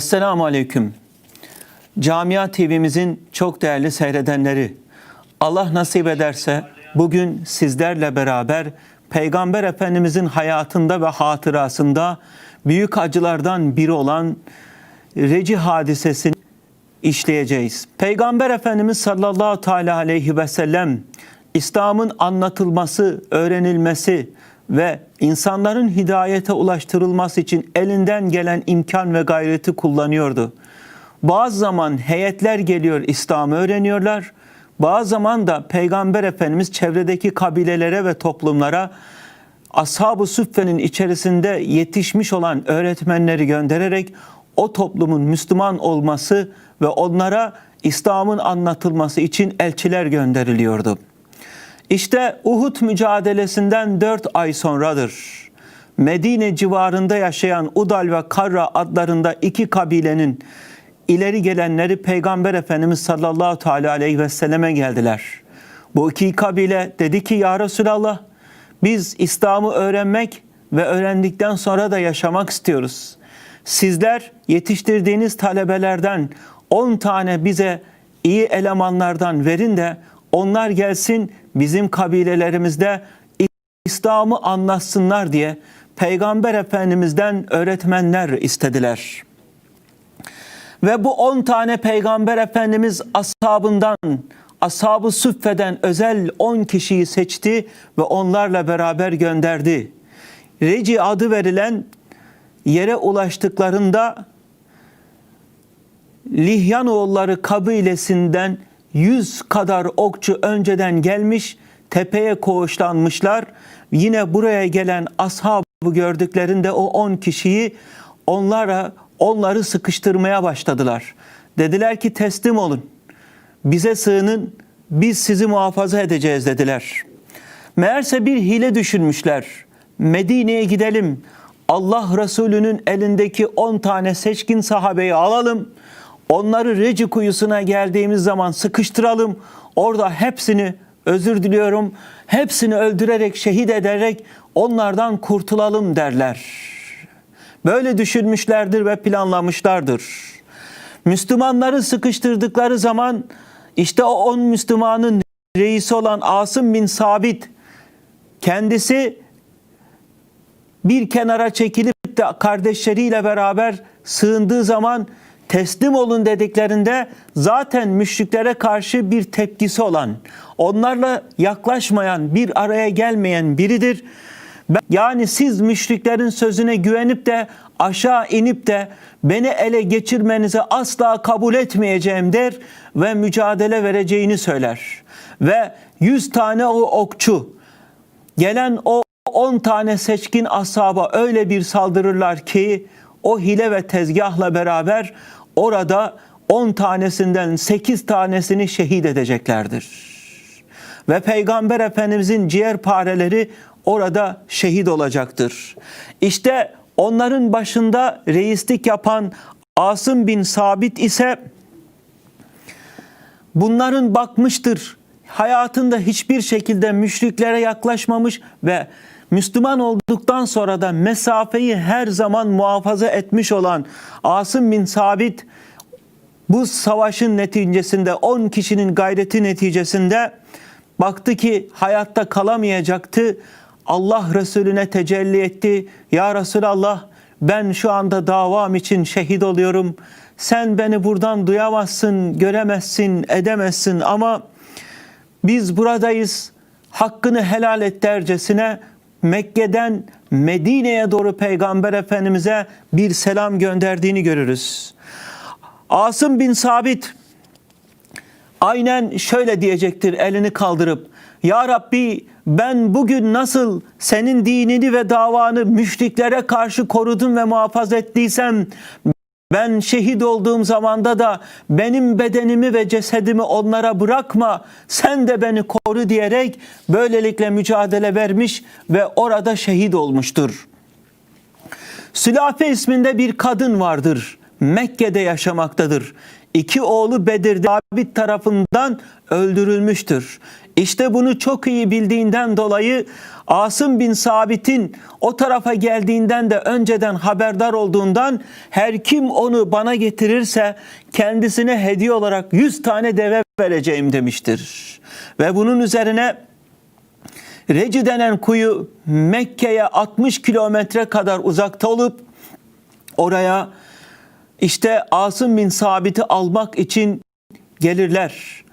Esselamu Aleyküm. Camia TV'mizin çok değerli seyredenleri, Allah nasip ederse bugün sizlerle beraber Peygamber Efendimizin hayatında ve hatırasında büyük acılardan biri olan Reci hadisesini işleyeceğiz. Peygamber Efendimiz sallallahu teala aleyhi ve sellem İslam'ın anlatılması, öğrenilmesi ve insanların hidayete ulaştırılması için elinden gelen imkan ve gayreti kullanıyordu. Bazı zaman heyetler geliyor İslam'ı öğreniyorlar. Bazı zaman da Peygamber Efendimiz çevredeki kabilelere ve toplumlara Ashab-ı Suffe'nin içerisinde yetişmiş olan öğretmenleri göndererek o toplumun Müslüman olması ve onlara İslam'ın anlatılması için elçiler gönderiliyordu. İşte Uhud mücadelesinden 4 ay sonradır. Medine civarında yaşayan Udal ve Karra adlarında iki kabilenin ileri gelenleri Peygamber Efendimiz sallallahu teala aleyhi ve selleme geldiler. Bu iki kabile dedi ki ya Resulallah biz İslam'ı öğrenmek ve öğrendikten sonra da yaşamak istiyoruz. Sizler yetiştirdiğiniz talebelerden 10 tane bize iyi elemanlardan verin de onlar gelsin bizim kabilelerimizde İslam'ı anlatsınlar diye Peygamber Efendimiz'den öğretmenler istediler. Ve bu 10 tane Peygamber Efendimiz ashabından, ashab-ı süffeden özel 10 kişiyi seçti ve onlarla beraber gönderdi. Reci adı verilen yere ulaştıklarında Lihyanoğulları kabilesinden yüz kadar okçu önceden gelmiş, tepeye koğuşlanmışlar. Yine buraya gelen ashabı gördüklerinde o on kişiyi onlara onları sıkıştırmaya başladılar. Dediler ki teslim olun. Bize sığının. Biz sizi muhafaza edeceğiz dediler. Meğerse bir hile düşünmüşler. Medine'ye gidelim. Allah Resulü'nün elindeki 10 tane seçkin sahabeyi alalım. Onları Reci kuyusuna geldiğimiz zaman sıkıştıralım. Orada hepsini özür diliyorum. Hepsini öldürerek, şehit ederek onlardan kurtulalım derler. Böyle düşünmüşlerdir ve planlamışlardır. Müslümanları sıkıştırdıkları zaman işte o on Müslümanın reisi olan Asım bin Sabit kendisi bir kenara çekilip de kardeşleriyle beraber sığındığı zaman teslim olun dediklerinde zaten müşriklere karşı bir tepkisi olan, onlarla yaklaşmayan, bir araya gelmeyen biridir. Yani siz müşriklerin sözüne güvenip de aşağı inip de beni ele geçirmenizi asla kabul etmeyeceğim der ve mücadele vereceğini söyler. Ve yüz tane o okçu gelen o 10 tane seçkin ashaba öyle bir saldırırlar ki o hile ve tezgahla beraber orada 10 tanesinden 8 tanesini şehit edeceklerdir. Ve Peygamber Efendimizin ciğer pareleri orada şehit olacaktır. İşte onların başında reislik yapan Asım bin Sabit ise bunların bakmıştır. Hayatında hiçbir şekilde müşriklere yaklaşmamış ve Müslüman olduktan sonra da mesafeyi her zaman muhafaza etmiş olan Asım bin Sabit bu savaşın neticesinde 10 kişinin gayreti neticesinde baktı ki hayatta kalamayacaktı. Allah Resulüne tecelli etti. Ya Resulallah ben şu anda davam için şehit oluyorum. Sen beni buradan duyamazsın, göremezsin, edemezsin ama biz buradayız. Hakkını helal et dercesine Mekke'den Medine'ye doğru Peygamber Efendimiz'e bir selam gönderdiğini görürüz. Asım bin Sabit aynen şöyle diyecektir elini kaldırıp Ya Rabbi ben bugün nasıl senin dinini ve davanı müşriklere karşı korudum ve muhafaza ettiysem ben şehit olduğum zamanda da benim bedenimi ve cesedimi onlara bırakma, sen de beni koru diyerek böylelikle mücadele vermiş ve orada şehit olmuştur. Sülafe isminde bir kadın vardır. Mekke'de yaşamaktadır. İki oğlu Bedir'de Abid tarafından öldürülmüştür. İşte bunu çok iyi bildiğinden dolayı Asım bin Sabit'in o tarafa geldiğinden de önceden haberdar olduğundan her kim onu bana getirirse kendisine hediye olarak 100 tane deve vereceğim demiştir. Ve bunun üzerine Reci denen kuyu Mekke'ye 60 kilometre kadar uzakta olup oraya işte Asım bin Sabit'i almak için gelirler.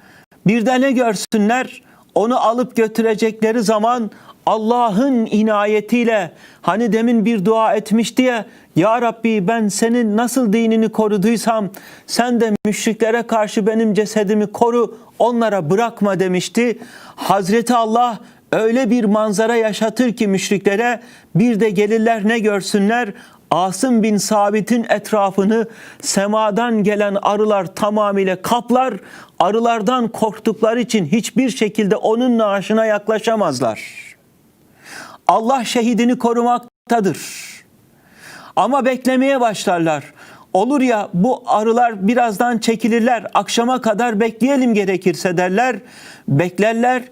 Bir de ne görsünler? Onu alıp götürecekleri zaman Allah'ın inayetiyle hani demin bir dua etmişti ya Ya Rabbi ben senin nasıl dinini koruduysam sen de müşriklere karşı benim cesedimi koru onlara bırakma demişti. Hazreti Allah öyle bir manzara yaşatır ki müşriklere bir de gelirler ne görsünler? Asım bin Sabit'in etrafını semadan gelen arılar tamamıyla kaplar. Arılardan korktukları için hiçbir şekilde onun naaşına yaklaşamazlar. Allah şehidini korumaktadır. Ama beklemeye başlarlar. Olur ya bu arılar birazdan çekilirler. Akşama kadar bekleyelim gerekirse derler. Beklerler.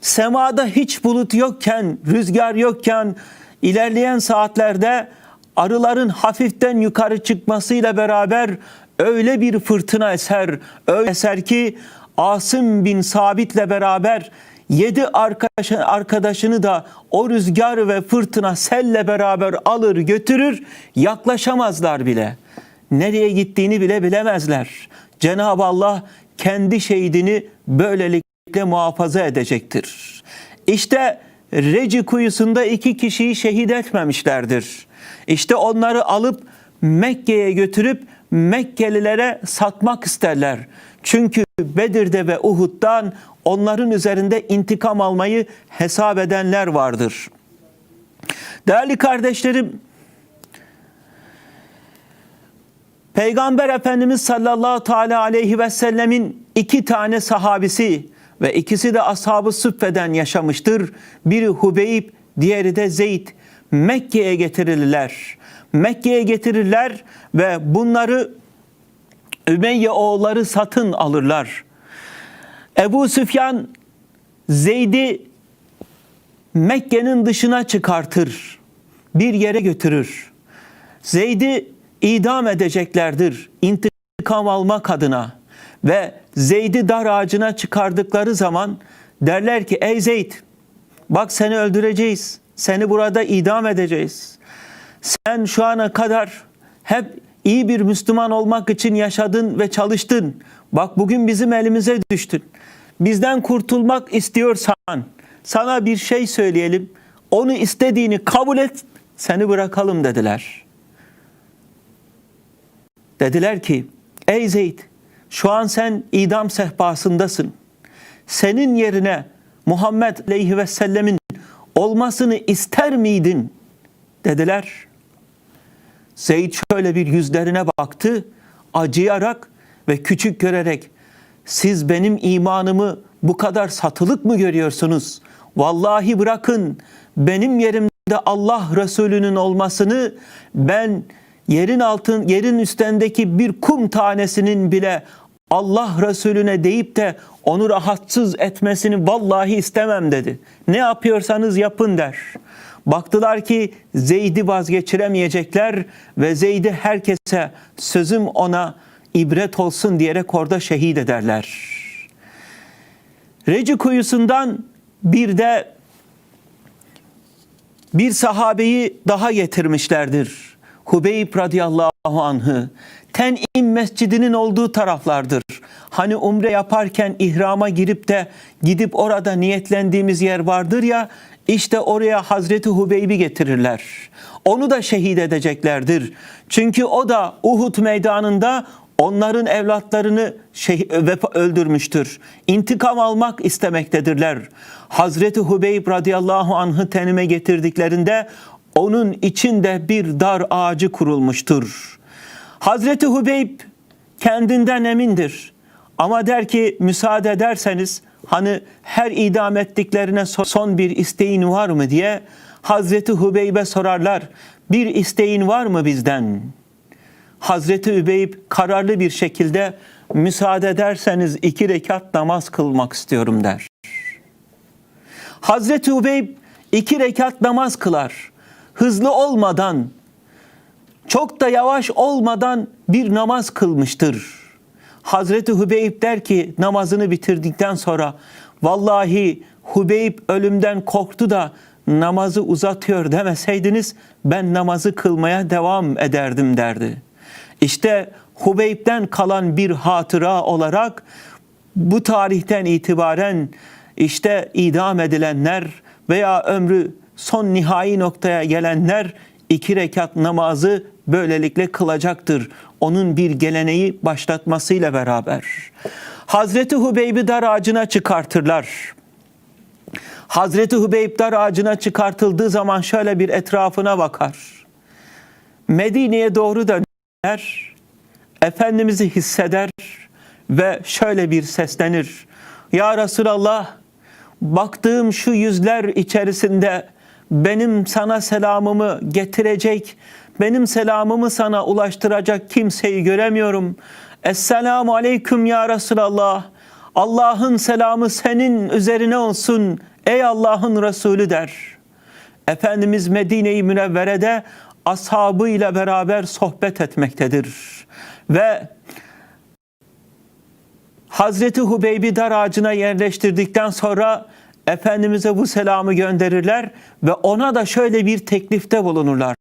Semada hiç bulut yokken, rüzgar yokken ilerleyen saatlerde arıların hafiften yukarı çıkmasıyla beraber öyle bir fırtına eser, öyle eser ki Asım bin Sabit'le beraber yedi arkadaşı, arkadaşını da o rüzgar ve fırtına selle beraber alır götürür yaklaşamazlar bile. Nereye gittiğini bile bilemezler. Cenab-ı Allah kendi şehidini böylelikle muhafaza edecektir. İşte Reci kuyusunda iki kişiyi şehit etmemişlerdir. İşte onları alıp Mekke'ye götürüp Mekkelilere satmak isterler. Çünkü Bedir'de ve Uhud'dan onların üzerinde intikam almayı hesap edenler vardır. Değerli kardeşlerim, Peygamber Efendimiz sallallahu teala aleyhi ve sellemin iki tane sahabisi ve ikisi de ashab-ı süffeden yaşamıştır. Biri Hubeyb, diğeri de Zeyd. Mekke'ye getirirler. Mekke'ye getirirler ve bunları Ümeyye oğulları satın alırlar. Ebu Süfyan Zeyd'i Mekke'nin dışına çıkartır. Bir yere götürür. Zeyd'i idam edeceklerdir intikam almak adına. Ve Zeyd'i dar ağacına çıkardıkları zaman derler ki ey Zeyd bak seni öldüreceğiz. Seni burada idam edeceğiz. Sen şu ana kadar hep iyi bir Müslüman olmak için yaşadın ve çalıştın. Bak bugün bizim elimize düştün. Bizden kurtulmak istiyorsan sana bir şey söyleyelim. Onu istediğini kabul et, seni bırakalım dediler. Dediler ki, ey Zeyd, şu an sen idam sehpasındasın. Senin yerine Muhammed aleyhi ve sellemin olmasını ister miydin? Dediler. Zeyd şöyle bir yüzlerine baktı, acıyarak ve küçük görerek siz benim imanımı bu kadar satılık mı görüyorsunuz? Vallahi bırakın benim yerimde Allah Resulü'nün olmasını ben yerin altın yerin üstündeki bir kum tanesinin bile Allah Resulüne deyip de onu rahatsız etmesini vallahi istemem dedi. Ne yapıyorsanız yapın der. Baktılar ki Zeyd'i vazgeçiremeyecekler ve Zeyd'i herkese sözüm ona ibret olsun diyerek orada şehit ederler. Reci kuyusundan bir de bir sahabeyi daha getirmişlerdir. Hubeyb radıyallahu anh'ı. Ten'im mescidinin olduğu taraflardır. Hani umre yaparken ihrama girip de gidip orada niyetlendiğimiz yer vardır ya işte oraya Hazreti Hubeyb'i getirirler. Onu da şehit edeceklerdir. Çünkü o da Uhud meydanında onların evlatlarını şey, öldürmüştür. İntikam almak istemektedirler. Hazreti Hubeyb radıyallahu anh'ı tenime getirdiklerinde onun içinde bir dar ağacı kurulmuştur. Hazreti Hubeyb kendinden emindir. Ama der ki müsaade ederseniz hani her idam ettiklerine son bir isteğin var mı diye Hazreti Hubeyb'e sorarlar. Bir isteğin var mı bizden? Hazreti Hubeyb kararlı bir şekilde müsaade ederseniz iki rekat namaz kılmak istiyorum der. Hazreti Hubeyb iki rekat namaz kılar. Hızlı olmadan, çok da yavaş olmadan bir namaz kılmıştır. Hazreti Hubeyb der ki namazını bitirdikten sonra vallahi Hubeyb ölümden korktu da namazı uzatıyor demeseydiniz ben namazı kılmaya devam ederdim derdi. İşte Hubeyb'den kalan bir hatıra olarak bu tarihten itibaren işte idam edilenler veya ömrü son nihai noktaya gelenler iki rekat namazı böylelikle kılacaktır. Onun bir geleneği başlatmasıyla beraber. Hazreti Hubeyb'i dar ağacına çıkartırlar. Hazreti Hubeyb dar ağacına çıkartıldığı zaman şöyle bir etrafına bakar. Medine'ye doğru döner, Efendimiz'i hisseder ve şöyle bir seslenir. Ya Resulallah, baktığım şu yüzler içerisinde benim sana selamımı getirecek, benim selamımı sana ulaştıracak kimseyi göremiyorum. Esselamu aleyküm ya Resulallah. Allah'ın selamı senin üzerine olsun ey Allah'ın Resulü der. Efendimiz Medine-i Münevvere'de ashabıyla beraber sohbet etmektedir. Ve Hazreti Hubeyb'i dar ağacına yerleştirdikten sonra Efendimiz'e bu selamı gönderirler ve ona da şöyle bir teklifte bulunurlar.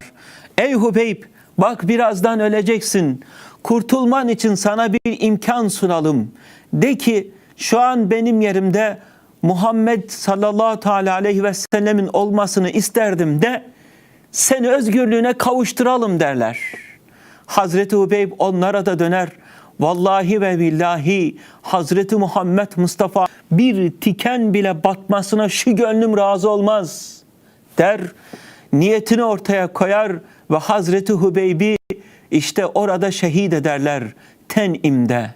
Ey Hubeyb bak birazdan öleceksin. Kurtulman için sana bir imkan sunalım. De ki şu an benim yerimde Muhammed sallallahu teala aleyhi ve sellemin olmasını isterdim de seni özgürlüğüne kavuşturalım derler. Hazreti Hubeyb onlara da döner. Vallahi ve billahi Hazreti Muhammed Mustafa bir tiken bile batmasına şu gönlüm razı olmaz der. Niyetini ortaya koyar ve Hazreti Hubeyb'i işte orada şehit ederler Tenim'de.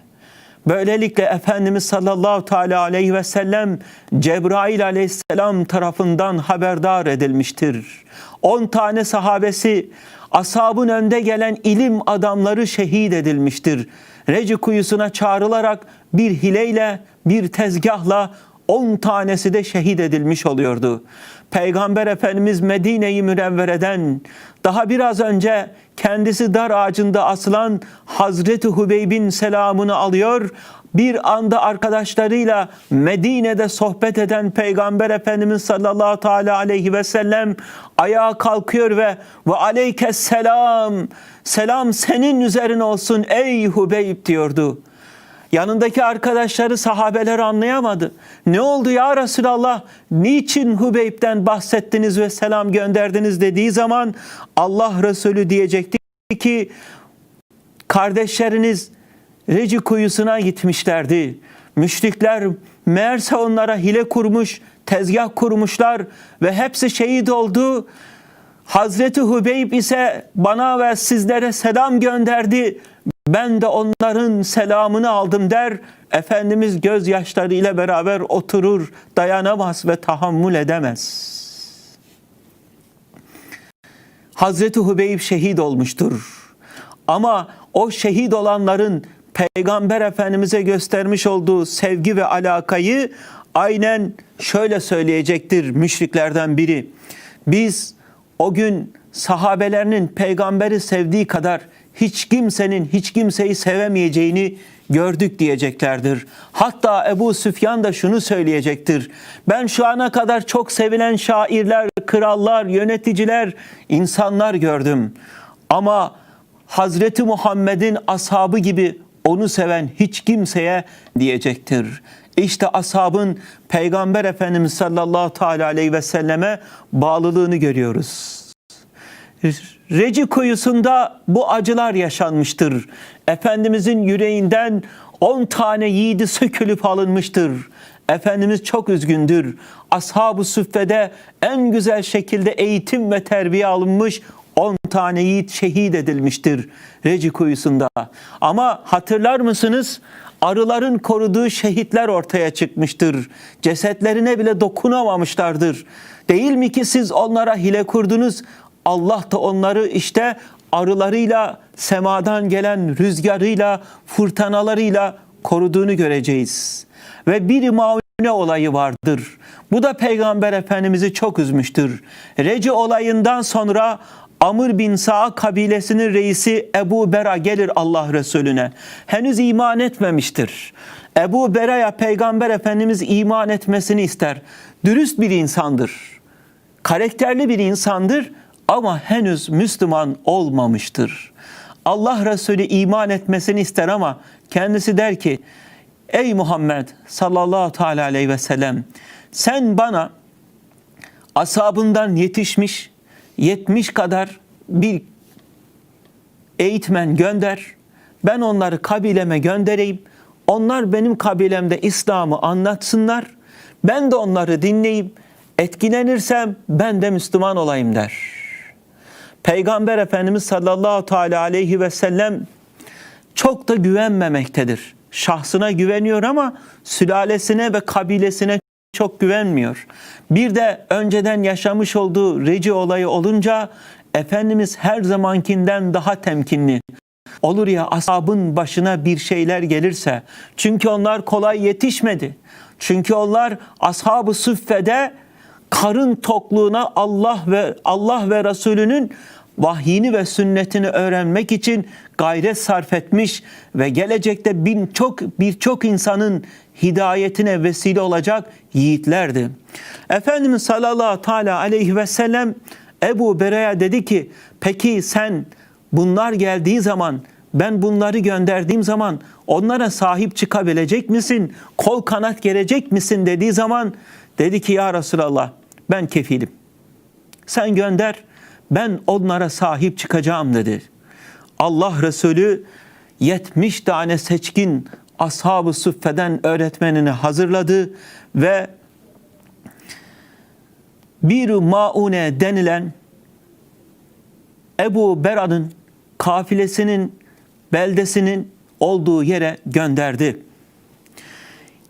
Böylelikle Efendimiz sallallahu teala aleyhi ve sellem Cebrail aleyhisselam tarafından haberdar edilmiştir. 10 tane sahabesi ashabın önde gelen ilim adamları şehit edilmiştir. Reci kuyusuna çağrılarak bir hileyle bir tezgahla 10 tanesi de şehit edilmiş oluyordu. Peygamber Efendimiz Medine-i Münevvere'den daha biraz önce kendisi dar ağacında asılan Hazreti Hubeyb'in selamını alıyor. Bir anda arkadaşlarıyla Medine'de sohbet eden Peygamber Efendimiz sallallahu teala aleyhi ve sellem ayağa kalkıyor ve ve aleykes selam selam senin üzerine olsun ey Hubeyb diyordu. Yanındaki arkadaşları sahabeler anlayamadı. Ne oldu ya Resulallah? Niçin Hubeyb'den bahsettiniz ve selam gönderdiniz dediği zaman Allah Resulü diyecekti ki kardeşleriniz Reci kuyusuna gitmişlerdi. Müşrikler meğerse onlara hile kurmuş, tezgah kurmuşlar ve hepsi şehit oldu. Hazreti Hubeyb ise bana ve sizlere selam gönderdi. Ben de onların selamını aldım der. Efendimiz gözyaşlarıyla beraber oturur, dayanamaz ve tahammül edemez. Hazreti Hubeyb şehit olmuştur. Ama o şehit olanların Peygamber Efendimiz'e göstermiş olduğu sevgi ve alakayı aynen şöyle söyleyecektir müşriklerden biri. Biz o gün sahabelerinin peygamberi sevdiği kadar hiç kimsenin hiç kimseyi sevemeyeceğini gördük diyeceklerdir. Hatta Ebu Süfyan da şunu söyleyecektir. Ben şu ana kadar çok sevilen şairler, krallar, yöneticiler, insanlar gördüm. Ama Hazreti Muhammed'in ashabı gibi onu seven hiç kimseye diyecektir. İşte ashabın Peygamber Efendimiz sallallahu teala aleyhi ve selleme bağlılığını görüyoruz. Reci kuyusunda bu acılar yaşanmıştır. Efendimizin yüreğinden 10 tane yiğidi sökülüp alınmıştır. Efendimiz çok üzgündür. Ashab-ı Süffe'de en güzel şekilde eğitim ve terbiye alınmış 10 tane yiğit şehit edilmiştir Reci kuyusunda. Ama hatırlar mısınız? Arıların koruduğu şehitler ortaya çıkmıştır. Cesetlerine bile dokunamamışlardır. Değil mi ki siz onlara hile kurdunuz? Allah da onları işte arılarıyla, semadan gelen rüzgarıyla, fırtınalarıyla koruduğunu göreceğiz. Ve bir Maune olayı vardır. Bu da Peygamber Efendimiz'i çok üzmüştür. Reci olayından sonra Amr bin Sa'a kabilesinin reisi Ebu Bera gelir Allah Resulüne. Henüz iman etmemiştir. Ebu Bera'ya Peygamber Efendimiz iman etmesini ister. Dürüst bir insandır. Karakterli bir insandır ama henüz Müslüman olmamıştır. Allah Resulü iman etmesini ister ama kendisi der ki Ey Muhammed sallallahu teala aleyhi ve sellem sen bana asabından yetişmiş 70 kadar bir eğitmen gönder. Ben onları kabileme göndereyim. Onlar benim kabilemde İslam'ı anlatsınlar. Ben de onları dinleyip etkilenirsem ben de Müslüman olayım der. Peygamber Efendimiz sallallahu teala aleyhi ve sellem çok da güvenmemektedir. Şahsına güveniyor ama sülalesine ve kabilesine çok güvenmiyor. Bir de önceden yaşamış olduğu reci olayı olunca Efendimiz her zamankinden daha temkinli. Olur ya ashabın başına bir şeyler gelirse çünkü onlar kolay yetişmedi. Çünkü onlar ashab-ı süffede karın tokluğuna Allah ve Allah ve Resulünün vahyini ve sünnetini öğrenmek için gayret sarf etmiş ve gelecekte bin çok birçok insanın hidayetine vesile olacak yiğitlerdi. Efendimiz sallallahu teala aleyhi ve sellem Ebu Bere'ye dedi ki peki sen bunlar geldiği zaman ben bunları gönderdiğim zaman onlara sahip çıkabilecek misin? Kol kanat gelecek misin dediği zaman dedi ki ya Resulallah ben kefilim. Sen gönder ben onlara sahip çıkacağım dedi. Allah Resulü 70 tane seçkin ashab-ı suffeden öğretmenini hazırladı ve bir maune denilen Ebu Bera'nın kafilesinin beldesinin olduğu yere gönderdi.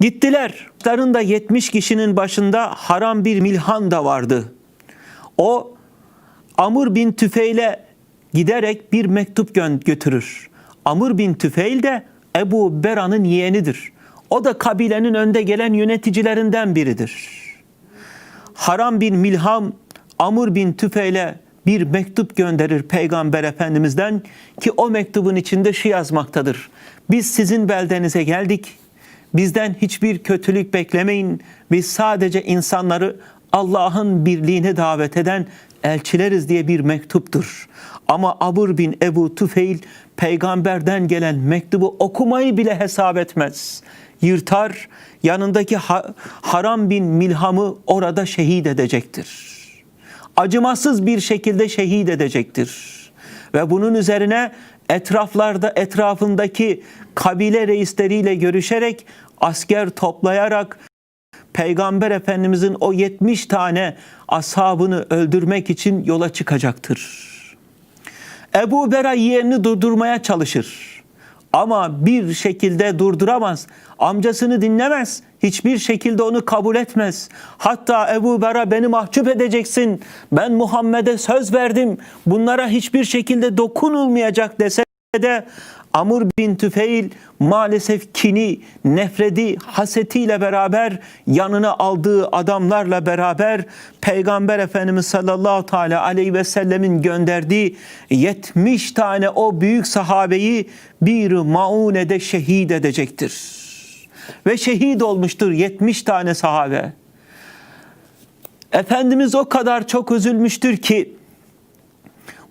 Gittiler. Larında 70 kişinin başında haram bir milhan da vardı. O Amr bin Tüfeil'e giderek bir mektup götürür. Amr bin Tüfeil de Ebu Bera'nın yeğenidir. O da kabilenin önde gelen yöneticilerinden biridir. Haram bin Milham Amr bin Tüfeil'e bir mektup gönderir Peygamber Efendimiz'den ki o mektubun içinde şu yazmaktadır. Biz sizin beldenize geldik. Bizden hiçbir kötülük beklemeyin. Biz sadece insanları Allah'ın birliğine davet eden elçileriz diye bir mektuptur. Ama Abur bin Ebu Tufeil peygamberden gelen mektubu okumayı bile hesap etmez. Yırtar, yanındaki Haram bin Milham'ı orada şehit edecektir. Acımasız bir şekilde şehit edecektir. Ve bunun üzerine etraflarda etrafındaki kabile reisleriyle görüşerek asker toplayarak Peygamber Efendimizin o 70 tane ashabını öldürmek için yola çıkacaktır. Ebu Bera yeğenini durdurmaya çalışır. Ama bir şekilde durduramaz. Amcasını dinlemez. Hiçbir şekilde onu kabul etmez. Hatta Ebu Bera beni mahcup edeceksin. Ben Muhammed'e söz verdim. Bunlara hiçbir şekilde dokunulmayacak dese de Amr bin Tüfeil maalesef kini, nefredi, hasetiyle beraber yanına aldığı adamlarla beraber Peygamber Efendimiz sallallahu teala aleyhi ve sellemin gönderdiği 70 tane o büyük sahabeyi bir maunede şehit edecektir. Ve şehit olmuştur 70 tane sahabe. Efendimiz o kadar çok üzülmüştür ki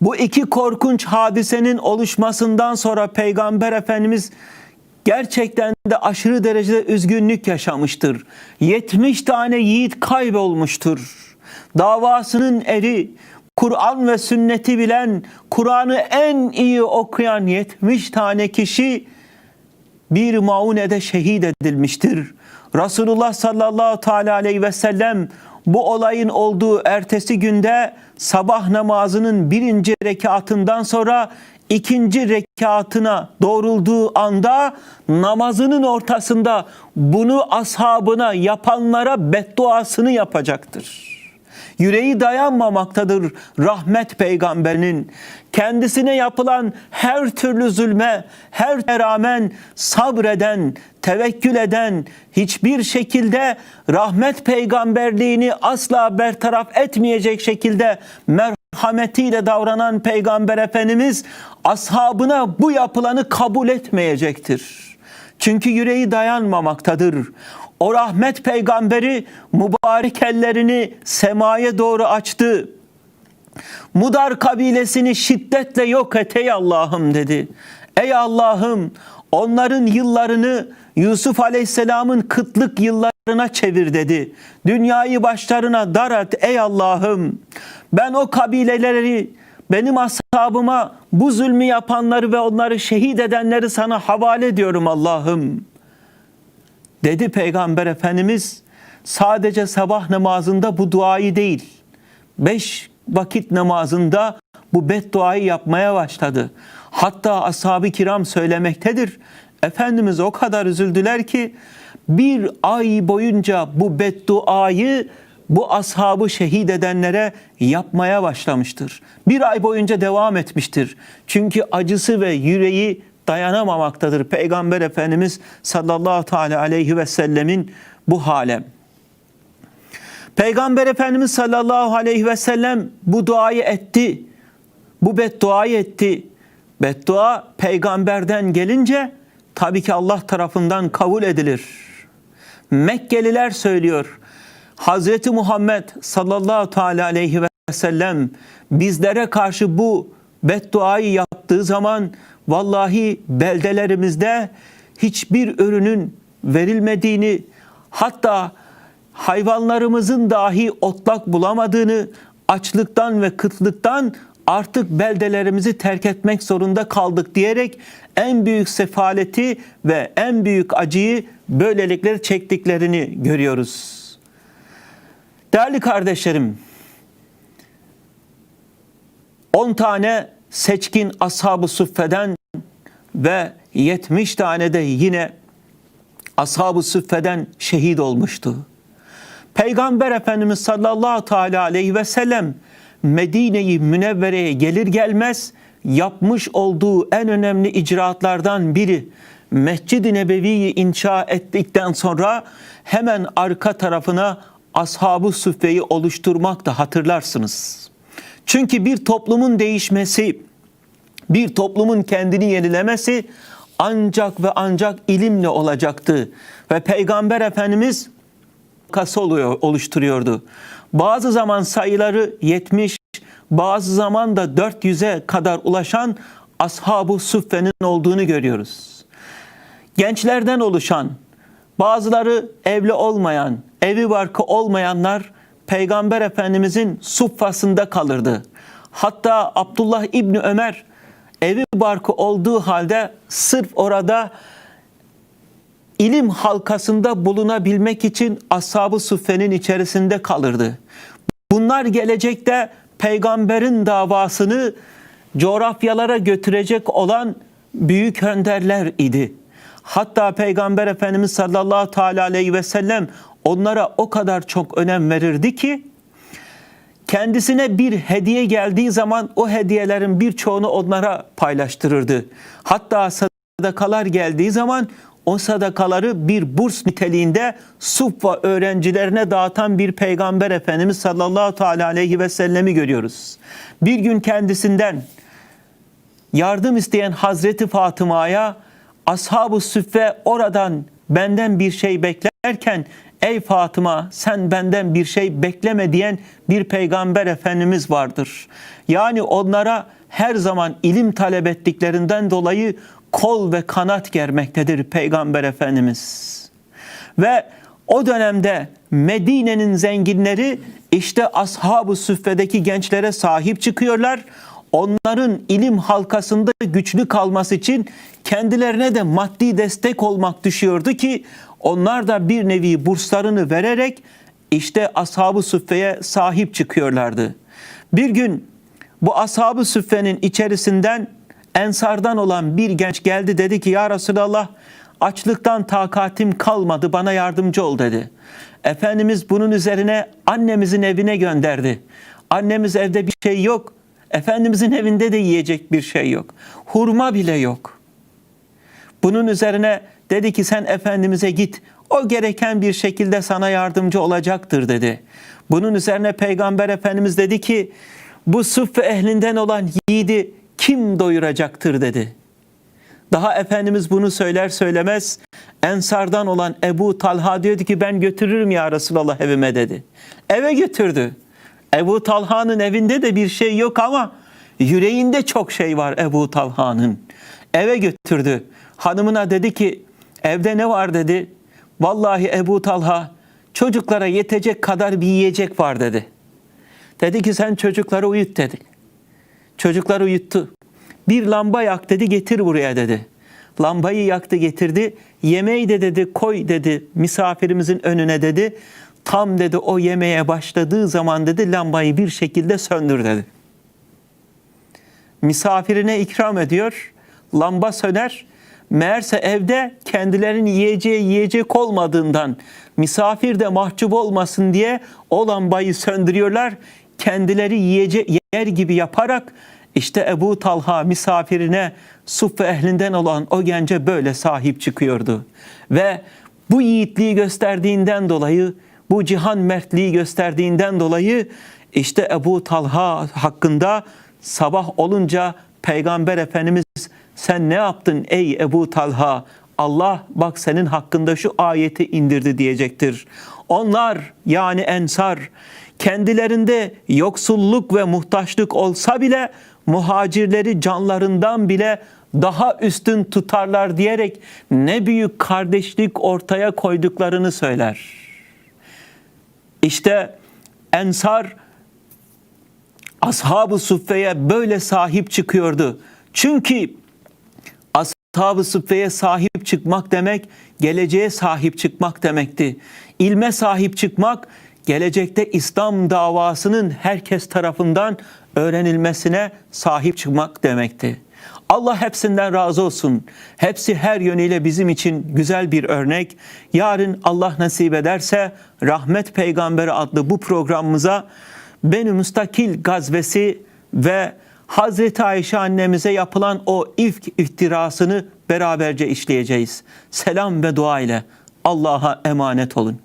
bu iki korkunç hadisenin oluşmasından sonra Peygamber Efendimiz gerçekten de aşırı derecede üzgünlük yaşamıştır. 70 tane yiğit kaybolmuştur. Davasının eri, Kur'an ve sünneti bilen, Kur'an'ı en iyi okuyan 70 tane kişi bir maunede şehit edilmiştir. Resulullah sallallahu teala aleyhi ve sellem bu olayın olduğu ertesi günde sabah namazının birinci rekatından sonra ikinci rekatına doğrulduğu anda namazının ortasında bunu ashabına yapanlara bedduasını yapacaktır. Yüreği dayanmamaktadır rahmet peygamberinin. Kendisine yapılan her türlü zulme, her rağmen sabreden, tevekkül eden, hiçbir şekilde rahmet peygamberliğini asla bertaraf etmeyecek şekilde merhametiyle davranan peygamber efendimiz ashabına bu yapılanı kabul etmeyecektir. Çünkü yüreği dayanmamaktadır. O rahmet peygamberi mübarek ellerini semaya doğru açtı. Mudar kabilesini şiddetle yok et ey Allah'ım dedi. Ey Allah'ım onların yıllarını Yusuf Aleyhisselam'ın kıtlık yıllarına çevir dedi. Dünyayı başlarına dar et ey Allah'ım. Ben o kabileleri benim ashabıma bu zulmü yapanları ve onları şehit edenleri sana havale ediyorum Allah'ım. Dedi Peygamber Efendimiz sadece sabah namazında bu duayı değil, beş vakit namazında bu bedduayı yapmaya başladı. Hatta ashab-ı kiram söylemektedir. Efendimiz o kadar üzüldüler ki bir ay boyunca bu bedduayı bu ashabı şehit edenlere yapmaya başlamıştır. Bir ay boyunca devam etmiştir. Çünkü acısı ve yüreği dayanamamaktadır. Peygamber Efendimiz sallallahu teala aleyhi ve sellemin bu hale. Peygamber Efendimiz sallallahu aleyhi ve sellem bu duayı etti. Bu bedduayı etti. Beddua peygamberden gelince tabii ki Allah tarafından kabul edilir. Mekkeliler söylüyor. Hazreti Muhammed sallallahu teala aleyhi ve sellem bizlere karşı bu bedduayı yaptığı zaman vallahi beldelerimizde hiçbir ürünün verilmediğini hatta hayvanlarımızın dahi otlak bulamadığını açlıktan ve kıtlıktan artık beldelerimizi terk etmek zorunda kaldık diyerek en büyük sefaleti ve en büyük acıyı böylelikle çektiklerini görüyoruz. Değerli kardeşlerim, 10 tane seçkin ashab-ı suffeden ve 70 tane de yine ashab-ı şehit olmuştu. Peygamber Efendimiz sallallahu teala aleyhi ve sellem Medine-i Münevvere'ye gelir gelmez yapmış olduğu en önemli icraatlardan biri Mescid-i Nebevi'yi inşa ettikten sonra hemen arka tarafına Ashab-ı Suffe'yi oluşturmak da hatırlarsınız. Çünkü bir toplumun değişmesi, bir toplumun kendini yenilemesi ancak ve ancak ilimle olacaktı. Ve Peygamber Efendimiz kası oluyor, oluşturuyordu. Bazı zaman sayıları 70, bazı zaman da 400'e kadar ulaşan Ashab-ı Suffe'nin olduğunu görüyoruz. Gençlerden oluşan, bazıları evli olmayan, evi barkı olmayanlar Peygamber Efendimizin suffasında kalırdı. Hatta Abdullah İbni Ömer evi barkı olduğu halde sırf orada ilim halkasında bulunabilmek için ashab-ı içerisinde kalırdı. Bunlar gelecekte peygamberin davasını coğrafyalara götürecek olan büyük önderler idi. Hatta Peygamber Efendimiz sallallahu teala aleyhi ve sellem onlara o kadar çok önem verirdi ki kendisine bir hediye geldiği zaman o hediyelerin birçoğunu onlara paylaştırırdı. Hatta sadakalar geldiği zaman o sadakaları bir burs niteliğinde Suffa öğrencilerine dağıtan bir peygamber efendimiz sallallahu teala aleyhi ve sellemi görüyoruz. Bir gün kendisinden yardım isteyen Hazreti Fatıma'ya ashab-ı süffe oradan benden bir şey beklerken ey Fatıma sen benden bir şey bekleme diyen bir peygamber efendimiz vardır. Yani onlara her zaman ilim talep ettiklerinden dolayı kol ve kanat germektedir Peygamber Efendimiz. Ve o dönemde Medine'nin zenginleri işte ashab-ı süffedeki gençlere sahip çıkıyorlar. Onların ilim halkasında güçlü kalması için kendilerine de maddi destek olmak düşüyordu ki onlar da bir nevi burslarını vererek işte ashab-ı süffeye sahip çıkıyorlardı. Bir gün bu ashab-ı süffenin içerisinden Ensardan olan bir genç geldi dedi ki ya Resulallah açlıktan takatim kalmadı bana yardımcı ol dedi. Efendimiz bunun üzerine annemizin evine gönderdi. Annemiz evde bir şey yok. Efendimizin evinde de yiyecek bir şey yok. Hurma bile yok. Bunun üzerine dedi ki sen Efendimiz'e git. O gereken bir şekilde sana yardımcı olacaktır dedi. Bunun üzerine Peygamber Efendimiz dedi ki bu sıffı ehlinden olan yiğidi kim doyuracaktır dedi. Daha Efendimiz bunu söyler söylemez Ensardan olan Ebu Talha diyordu ki ben götürürüm ya Resulallah evime dedi. Eve götürdü. Ebu Talha'nın evinde de bir şey yok ama yüreğinde çok şey var Ebu Talha'nın. Eve götürdü. Hanımına dedi ki evde ne var dedi. Vallahi Ebu Talha çocuklara yetecek kadar bir yiyecek var dedi. Dedi ki sen çocukları uyut dedi. Çocukları uyuttu. Bir lamba yak dedi getir buraya dedi. Lambayı yaktı getirdi. Yemeği de dedi koy dedi misafirimizin önüne dedi. Tam dedi o yemeğe başladığı zaman dedi lambayı bir şekilde söndür dedi. Misafirine ikram ediyor. Lamba söner. Meğerse evde kendilerinin yiyeceği yiyecek olmadığından misafir de mahcup olmasın diye o lambayı söndürüyorlar. Kendileri yiyecek yer gibi yaparak işte Ebu Talha misafirine suf ve ehlinden olan o gence böyle sahip çıkıyordu. Ve bu yiğitliği gösterdiğinden dolayı, bu cihan mertliği gösterdiğinden dolayı işte Ebu Talha hakkında sabah olunca Peygamber Efendimiz sen ne yaptın ey Ebu Talha? Allah bak senin hakkında şu ayeti indirdi diyecektir. Onlar yani ensar kendilerinde yoksulluk ve muhtaçlık olsa bile muhacirleri canlarından bile daha üstün tutarlar diyerek ne büyük kardeşlik ortaya koyduklarını söyler. İşte Ensar Ashab-ı Suffe'ye böyle sahip çıkıyordu. Çünkü Ashab-ı Suffe'ye sahip çıkmak demek geleceğe sahip çıkmak demekti. İlme sahip çıkmak gelecekte İslam davasının herkes tarafından öğrenilmesine sahip çıkmak demekti. Allah hepsinden razı olsun. Hepsi her yönüyle bizim için güzel bir örnek. Yarın Allah nasip ederse Rahmet Peygamberi adlı bu programımıza Beni Müstakil gazvesi ve Hazreti Ayşe annemize yapılan o ifk iftirasını beraberce işleyeceğiz. Selam ve dua ile Allah'a emanet olun.